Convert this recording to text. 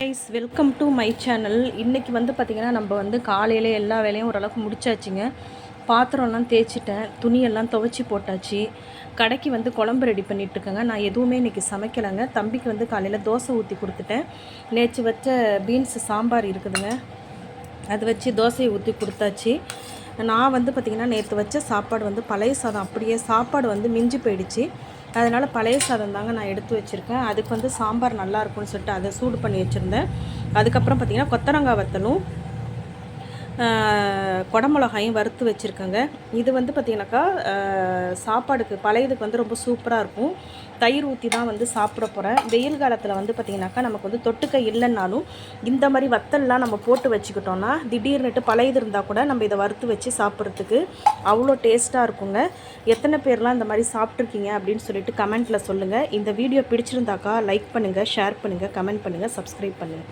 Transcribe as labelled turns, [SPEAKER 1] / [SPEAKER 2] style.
[SPEAKER 1] Guys welcome to my channel இன்றைக்கி வந்து பார்த்திங்கன்னா நம்ம வந்து காலையில் எல்லா வேலையும் ஓரளவுக்கு முடிச்சாச்சுங்க. பாத்திரம்லாம் தேய்ச்சிட்டேன். துணியெல்லாம் துவைச்சி போட்டாச்சு. கடைக்கு வந்து குழம்பு ரெடி பண்ணிகிட்ருக்கேங்க நான் எதுவுமே இன்றைக்கி சமைக்கலைங்க. தம்பிக்கு வந்து காலையில் தோசை ஊற்றி கொடுத்துட்டேன். நேற்று வச்ச பீன்ஸ் சாம்பார் இருக்குதுங்க. அது வச்சு தோசையை ஊற்றி கொடுத்தாச்சு. நான் வந்து பார்த்திங்கன்னா நேற்று வச்ச சாப்பாடு வந்து பழைய சாதம். அப்படியே சாப்பாடு வந்து மிஞ்சி போயிடுச்சு. அதனால் பழைய சாதம் தாங்க நான் எடுத்து வச்சுருக்கேன். அதுக்கு வந்து சாம்பார் நல்லாயிருக்கும்னு சொல்லிட்டு அதை சூடு பண்ணி வச்சுருந்தேன். அதுக்கப்புறம் பார்த்திங்கன்னா கொத்தரங்காய் வத்தலும் குடமிளகாயும் வறுத்து வச்சுருக்கேங்க. இது வந்து பார்த்திங்கனாக்கா சாப்பாடுக்கு பழையதுக்கு வந்து ரொம்ப சூப்பராக இருக்கும். தயிர் ஊற்றி தான் வந்து சாப்பிட போகிறேன் வெயில் காலத்தில் வந்து பார்த்திங்கனாக்கா நமக்கு வந்து தொட்டுக்க இல்லைன்னாலும் இந்த மாதிரி வத்தல்லாம் நம்ம போட்டு வச்சுக்கிட்டோன்னா திடீர்னுட்டு பழையது இருந்தால் கூட நம்ம இதை வறுத்து வச்சு சாப்பிட்றதுக்கு அவ்வளோ டேஸ்ட்டாக இருக்குங்க. எத்தனை பேர்லாம் இந்த மாதிரி சாப்பிட்ருக்கீங்க அப்படின்னு சொல்லிட்டு கமெண்ட்டில் சொல்லுங்கள் இந்த வீடியோ பிடிச்சிருந்தாக்கா லைக் பண்ணுங்கள் ஷேர் பண்ணுங்கள் கமெண்ட் பண்ணுங்கள் சப்ஸ்கிரைப் பண்ணுங்கள்